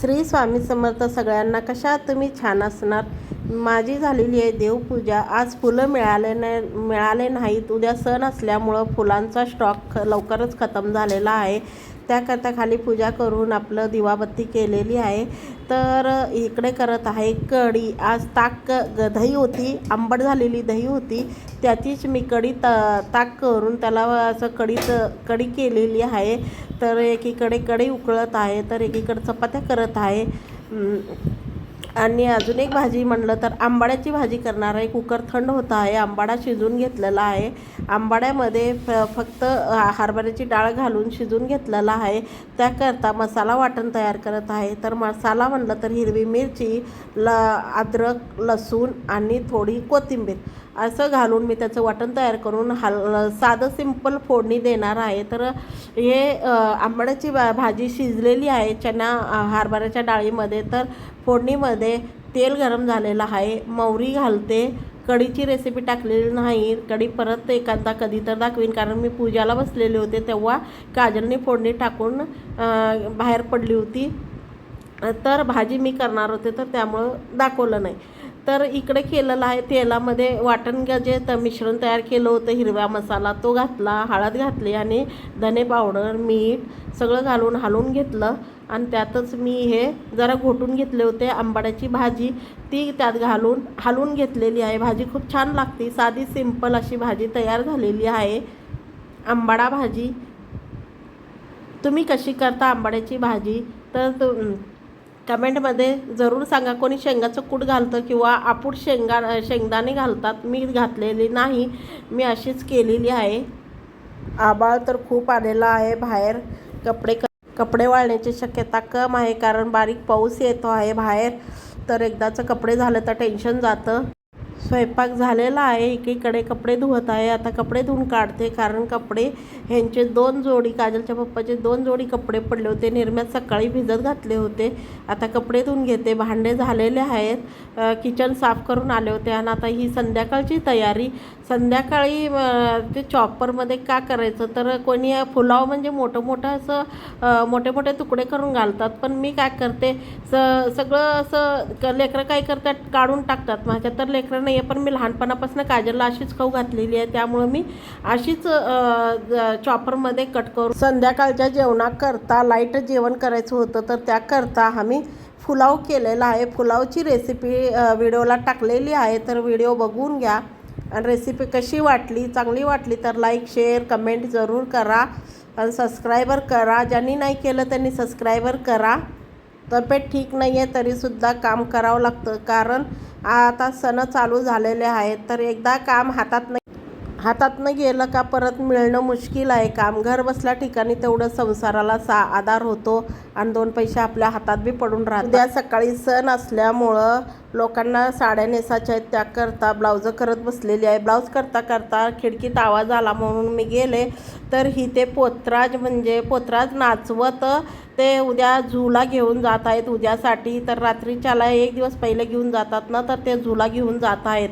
श्री स्वामी समर्थ सगळ्यांना कशा तुम्ही छान असणार? माझी झालेली आहे देवपूजा. आज फुलं मिळाले नाही मिळाले नाहीत. उद्या सण असल्यामुळं फुलांचा स्टॉक ख लवकरच खतम झालेला आहे. त्याकरता खाली पूजा करून आपलं दिवाबत्ती केलेली आहे. तर इकडे करत आहे कढी आज ताक ग दही होती आंबट झालेली दही होती. त्याचीच मी कढी त ताक करून त्याला असं कढीत कढी केलेली आहे. तर एकीकडे कढी उकळत आहे तर एकीकडे चपात्या करत आहे. आणि अजून एक भाजी म्हणलं तर आंबाड्याची भाजी करणार आहे. कुकर थंड होता आहे. आंबाडा शिजून घेतलेला आहे. आंबाड्यामध्ये फ फक्त हरभऱ्याची डाळ घालून शिजून घेतलेला आहे. त्याकरता मसाला वाटण तयार करत आहे. तर मसाला म्हणलं तर हिरवी मिरची ल अद्रक लसूण आणि थोडी कोथिंबीर. असं घालून मी त्याचं वाटण तयार करून हल साधं सिंपल फोडणी देणार आहे. तर हे आंबड्याची भा भाजी शिजलेली आहे चना हरभऱ्याच्या डाळीमध्ये. तर फोडणीमध्ये तेल गरम झालेलं आहे. मोहरी घालते. कढीची रेसिपी टाकलेली नाही. कढी परत एखादा कधी तर दाखवीन. कारण मी पूजाला बसलेले होते तेव्हा काजलने फोडणी टाकून बाहेर पडली होती. तर भाजी मी करणार होते तर त्यामुळं दाखवलं नाही. तर इकडे केलेलं आहे तेलामध्ये वाटण ग- जे तर मिश्रण तयार केलं होतं हिरवा मसाला तो घातला हळद घातली आणि धने पावडर मीठ सगळं घालून हलवून घेतलं. आणि त्यातच मी हे जरा घोटून घेतले होते आंबाड्याची भाजी ती त्यात घालून हलवून घेतलेली आहे. भाजी खूप छान लागते साधी सिंपल अशी भाजी तयार झालेली आहे. आंबाडा भाजी तुम्ही कशी करता आंबाड्याची भाजी? तर तु कमेंटमध्ये जरूर सांगा कोणी शेंगाचं कूट घालतं किंवा आपूट शेंगा शेंगदाणे घालतात. मी घातलेली नाही. मी अशीच केलेली आहे. आबाळ तर खूप आलेला आहे बाहेर. कपडे कपडे वाळण्याची शक्यता कम आहे कारण बारीक पाऊस येतो आहे बाहेर. तर एकदाचं कपडे झालं तर टेन्शन जातं. स्वयंपाक झालेला आहे एकीकडे कपडे धुवत आहे आता कपडे धुवून काढते. कारण कपडे ह्यांचे दोन जोडी काजलच्या पप्पाचे दोन जोडी कपडे पडले होते. निर्म्यात सकाळी भिजत घातले होते. आता कपडे धुवून घेते. भांडे झालेले आहेत. किचन साफ करून आले होते. आणि आता ही संध्याकाळची तयारी. संध्याकाळी ते चॉपरमध्ये का करायचं? तर कोणी पुलाव म्हणजे मोठं मोठं असं मोठे मोठे तुकडे करून घालतात. पण मी काय करते? स सगळं असं लेकरं काय करतात? काढून टाकतात. माझ्या तर लेकरं नाही आहे पण मी लहानपणापासून काजलला अशीच खाऊ घातलेली आहे. त्यामुळं मी अशीच चॉपरमध्ये कट करू संध्याकाळच्या जेवणाकरता लाइट जेवण करायचं होतं तर त्याकरता आम्ही पुलाव केलेला आहे. पुलावची रेसिपी व्हिडिओला टाकलेली आहे तर व्हिडिओ बघून घ्या. आणि रेसिपी कशी वाटली चांगली वाटली तर लाईक शेअर कमेंट जरूर करा. आणि सबस्क्रायबर करा. ज्यांनी नाही केलं त्यांनी सबस्क्रायबर करा. तब्येत ठीक नाही आहे तरीसुद्धा काम करावं लागतं. कारण आता सण चालू झालेले आहेत तर एकदा काम हातात नाही हातातनं गेलं का परत मिळणं मुश्किल आहे. काम घर बसल्या ठिकाणी तेवढं संसाराला सा आधार होतो आणि दोन पैसे आपल्या हातात बी पडून राहतात. उद्या सकाळी सण असल्यामुळं लोकांना साड्या नेसायच्या आहेत त्याकरता ब्लाऊजं करत बसलेली आहे. ब्लाऊज करता करता खिडकीत आवाज आला म्हणून मी गेले. तर ही ते पोतराज म्हणजे पोतराज नाचवत ते उद्या झूला घेऊन जात आहेत. उद्यासाठी तर रात्रीच्याला एक दिवस पहिले घेऊन जातात ना तर ते झूला घेऊन जात आहेत.